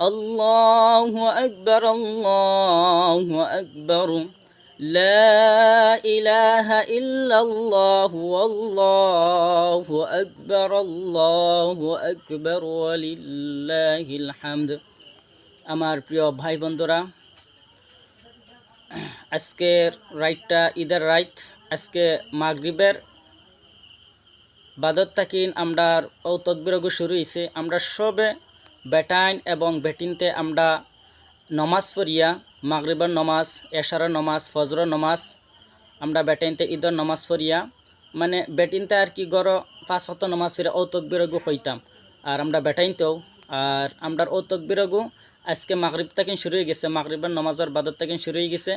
الله أكبر الله أكبر لا إله إلا الله والله أكبر الله أكبر ولله الحمد আমার প্রিয় ভাই বন্ধুরা আজকের রাইটটা ঈদের রাইট আজকে মাগরিবের বাদত তাকিন আমরার ও তকবিরগু শুরু হয়েছে আমরা সবে বেটাইন এবং বেটিনতে আমরা নমাজ পড়িয়া মাগরিবার নমাজ, এশারের নমাজ ফজর নমাজ, আমরা বেটাইনতে ঈদের নমাজ পড়িয়া মানে বেটিনতে আর কি গড় পাঁচ হত নমাজ পড়ে ও তকবিরগু হইতাম। আর আমরা বেটাইনতেও আর আমরা ও তকবিরগু আজকে মাগরিব তাকিন শুরু হয়ে গেছে, মাগরিবার নমাজের বাদত তাকিন শুরু হয়ে গেছে।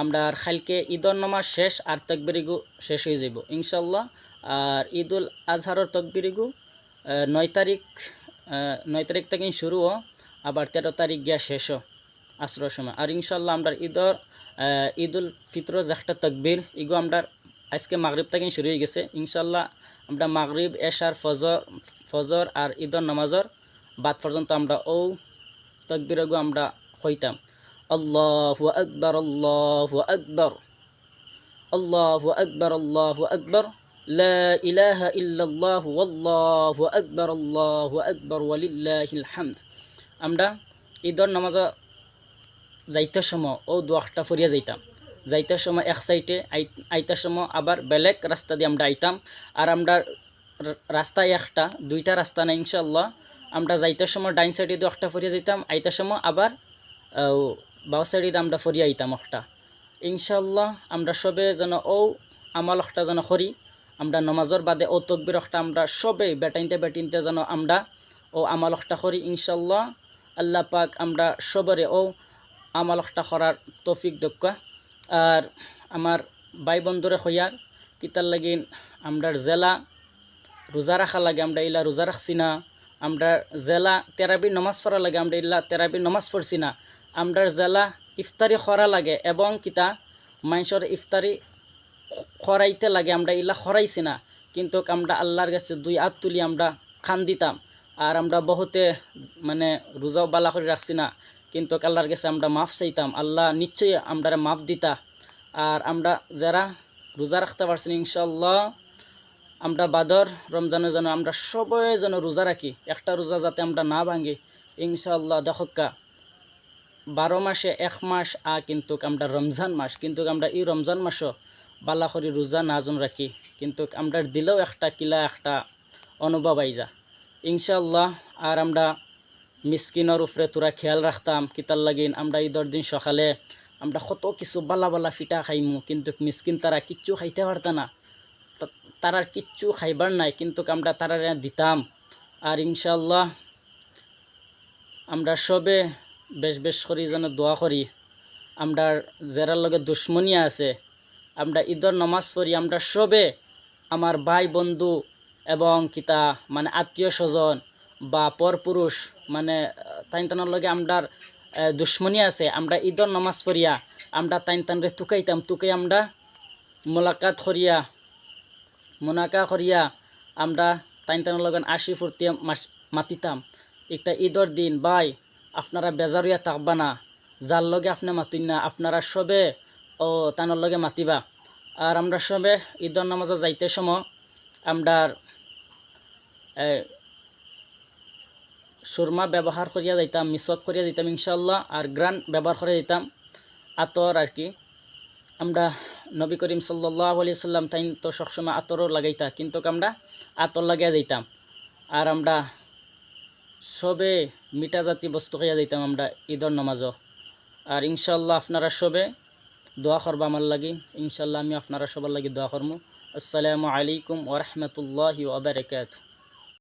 আমরা আর খালকে ঈদর নমাজ শেষ আর তকবিরিগু শেষ হয়ে যাব ইনশাল্লাহ আর ঈদুল আজহারর তকবিরিগু নয় তারিখ নয় তারিখ থেকে শুরু হ আবার তেরো তারিখ গিয়া শেষও আসরের সময়। আর ইনশাল্লাহ আমরা ঈদর আহ, ঈদুল ফিতর যেটা তকবির ইগো আমরা আজকে মাগরিব থেকে শুরু হয়ে গেছে। ইনশাল্লাহ আমরা মাগরিব এশার ফজর ফজর আর ঈদর নামাজর বাদ পর্যন্ত আমরা ও তকবির গো আমরা হইতাম। আল্লাহু আকবার আল্লাহু আকবার আল্লাহু আকবার আল্লাহু আকবার। لا إله إلا الله والله أكبر الله أكبر ولله الحمد আমরা ঈদর নামাজ যাইতার সময় ও দোয়াটা ফরিয়া যাইতাম যাইতার সময় এক সাইডে আইতার সময় আবার বেলেগ রাস্তা দিয়ে আমরা আইতাম আর আমরা র- রাস্তা একটা দুইটা রাস্তা না ইনশাল্লাহ আমরা যাইতার সময় ডাইন সাইডে দিয়ে একটা ফরিয়া যাইতাম আইতার সময় আবার আহ, বাও সাইডে দিয়ে আমরা ফরিয়া আইতাম একটা ইনশাল্লাহ আমরা সবে যেন ও আমাল একটা যেন করি আমরা নমাজর বাদে ও তকবির একটা আমরা সবে বেটাইনতে বেটিনতে যেন আমরা ও আমাল একটা করি ইনশাল্লাহ আল্লাহ পাক আমরা সবরে ও আমাল একটা করার তৌফিক দক্ষ আর আমার ভাই বন্ধুরে হইয়ার কিতার লাগিন আমরার জেলা রোজা রাখা লাগে আমরা ইলা রোজা রাখছি না। আমরা জেলা তেরাবি নমাজ পড়া লাগে আমরা ইলা তেরাবি নমাজ পড়ছি না। আমরার জেলা ইফতারি খরা লাগে এবং কিতা মানুষের ইফতারি খরাইতে লাগে আমরা ইলা খরাইছি না। কিন্তু আমরা আল্লাহর কাছে দুই হাত তুলি আমরা খান দিতাম আর আমরা বহুতে মানে রোজাও বালা করে রাখছি না। কিন্তু আল্লাহর কাছে আমরা মাফ চাইতাম আল্লাহ নিশ্চয়ই আমরা মাফ দিতা। আর আমরা যারা রোজা রাখতে পারছি না, ইনশাল্লাহ আমরা বাদর রমজানের যেন আমরা সবাই যেন রোজা রাখি একটা রোজা যাতে আমরা না ভাঙি ইনশাল্লাহ দেখকা বারো মাসে এক মাস আ কিন্তু আমরা রমজান মাস। কিন্তু আমরা এই রমজান মাসও বালা করে রোজা নাজন রাখি কিন্তু আমরা দিলেও একটা কিলা একটা অনুভব আইজা ইনশাল্লাহ আর আমরা মিসকিনের উপরে তোরা খেয়াল রাখতাম কিতার লাগিন আমরা ঈদর দিন সকালে আমরা কত কিছু বালা বালা ফিটা খাইমু, কিন্তু মিসকিন তারা কিচ্ছু খাইতে পারত না। তারার কিচ্ছু খাইবার নাই, কিন্তু আমরা তারা দিতাম। আর ইনশাল্লাহ আমরা সবে বেশ বেশ করি যেন দোয়া করি আমরা যারার লগে দুশ্মনী আছে। আমরা ঈদর নমাজ পড়ি, আমরা সবে আমার ভাই বন্ধু এবং কিতা মানে আত্মীয় স্বজন বা পরপুরুষ মানে তাইন তানোর লগে আমরার দুশ্মনী আছে, আমরা ঈদর নমাজ পড়িয়া আমরা তাইন তানরে তুকাইতাম তুকাই আমরা মোলাকাত করিয়া, মোনাকা করিয়া আমরা তাইন তানোর লগন আশি ফুর্তি মাতিতাম। একটা ঈদর দিন বাই আপনারা বেজারিয়া থাকবা না, যার লগে আপনি মাতিন না, আপনারা সবে ও তানোর লগে মাতিবা। আর আমরা সবে ঈদর নামাজে যাইতে সময় আমরা সুরমা ব্যবহার করিয়া যাইতাম মিসক করিয়া যাইতাম ইনশাল্লাহ আর গ্রান ব্যবহার করে যাইতাম, আতর আর কি। আমরা নবী করিম সাল্লাহ আলি সাল্লাম তাই তো সবসময় আতরও লাগাইতা, কিন্তু আমরা আতর লাগিয়া যাইতাম। আর আমরা সবে মিঠা জাতি বস্তু খাইয়া যাইতাম আমরা ঈদর নামাজও আর ইনশাল্লাহ আপনারা সবে দোয়া করবা আমার লাগি। ইনশাল্লাহ আমি আপনারা সবার লাগি দোয়া করব। আসসালামু আলাইকুম ওরহমতুল্লাহি ওবরাকাতু